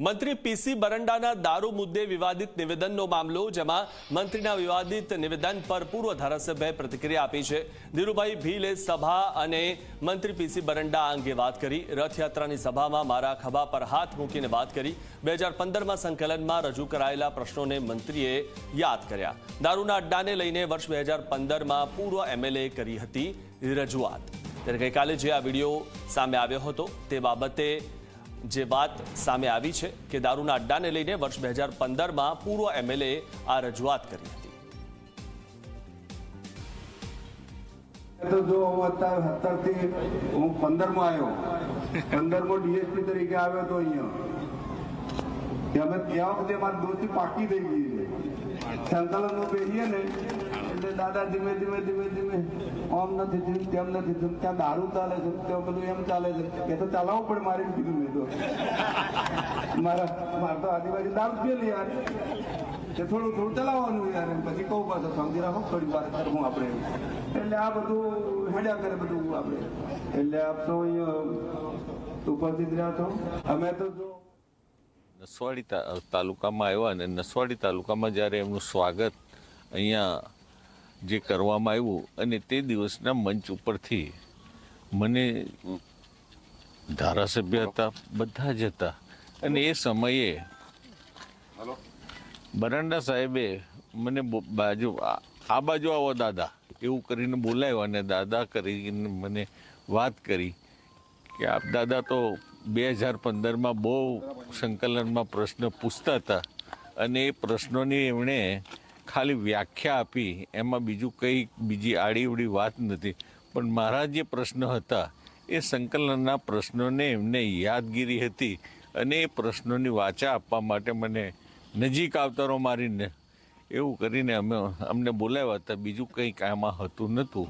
મંત્રી પીસી બરંડાના દારૂ મુદ્દે વિવાદિત નિવેદનનો મામલો, જેમાં મંત્રીના વિવાદિત નિવેદન પર પૂર્વ ધારાસભ્યએ પ્રતિક્રિયા આપી છે. ધીરુભાઈ ભીલે સભા અને મંત્રી પીસી બરંડા અંગે વાત કરી. રથયાત્રાની સભામાં મારા ખભા પર હાથ મૂકીને વાત કરી. બે હજાર પંદરમાં સંકલનમાં રજૂ કરાયેલા પ્રશ્નોને મંત્રીએ યાદ કર્યા. દારૂના અડ્ડાને લઈને વર્ષ બે હજાર પંદરમાં પૂર્વ એમએલએ કરી હતી રજૂઆત. ત્યારે ગઈકાલે જે આ વીડિયો સામે આવ્યો હતો, તે બાબતે જે વાત સામે આવી છે કે દારૂના અડ્ડાને લઈને વર્ષ બે હજાર પંદરમાં પૂર્વ એમએલએ આ રજૂઆત કરી હતી. તો હું અત્યારે સત્તરથી પંદરમાં આવ્યો. પંદરમાં ડીએસપી તરીકે આવ્યો હતો અહીંયા. અમે ત્યાં વખતે મારી દોસ્તી પાકી થઈ ગઈ સંકલન બેસીએ ને, એટલે દાદા ધીમે ધીમે ધીમે ધીમે આમ નથી થયું, તેમ નથી થયું. ત્યાં દારૂ ચાલે છે, ત્યાં બધું એમ ચાલે છે. એ તો ચલાવવું પડે મારી કીધું મેં તો. મારા, મારે તો આદિવાસી દારૂ પીએ યાર. કે થોડું થોડું ચલાવવાનું યાર પછી કહું પાછો, સમજી રાખો, થોડી વાર કરવું આપણે એટલે આ બધું હેડ્યા કરે બધું આપણે. એટલે આપ તો અહીંયા ઉપસ્થિત રહ્યા છો. અમે તો જો નસવાડી તાલુકામાં આવ્યા અને નસવાડી તાલુકામાં જ્યારે એમનું સ્વાગત અહીંયા જે કરવામાં આવ્યું અને તે દિવસના મંચ ઉપરથી મને ધારાસભ્ય હતા બધા જ હતા. અને એ સમયે બરાંડા સાહેબે મને બાજુ આ બાજુ આવો દાદા એવું કરીને બોલાવ્યો અને દાદા કરીને મને વાત કરી કે આપ દાદા તો બે હજાર પંદરમાં બહુ સંકલનમાં પ્રશ્ન પૂછતા હતા અને એ પ્રશ્નોની એમણે ખાલી વ્યાખ્યા આપી, એમાં બીજું કંઈ બીજી આડીવડી વાત નથી. પણ મારા જે પ્રશ્ન હતા, એ સંકલનના પ્રશ્નોને એમને યાદગીરી હતી અને એ પ્રશ્નોની વાચા આપવા માટે મને નજીક આવતારો મારીને, એવું કરીને અમે અમને બોલાવ્યા હતા. બીજું કંઈ આમાં હતું નહોતું.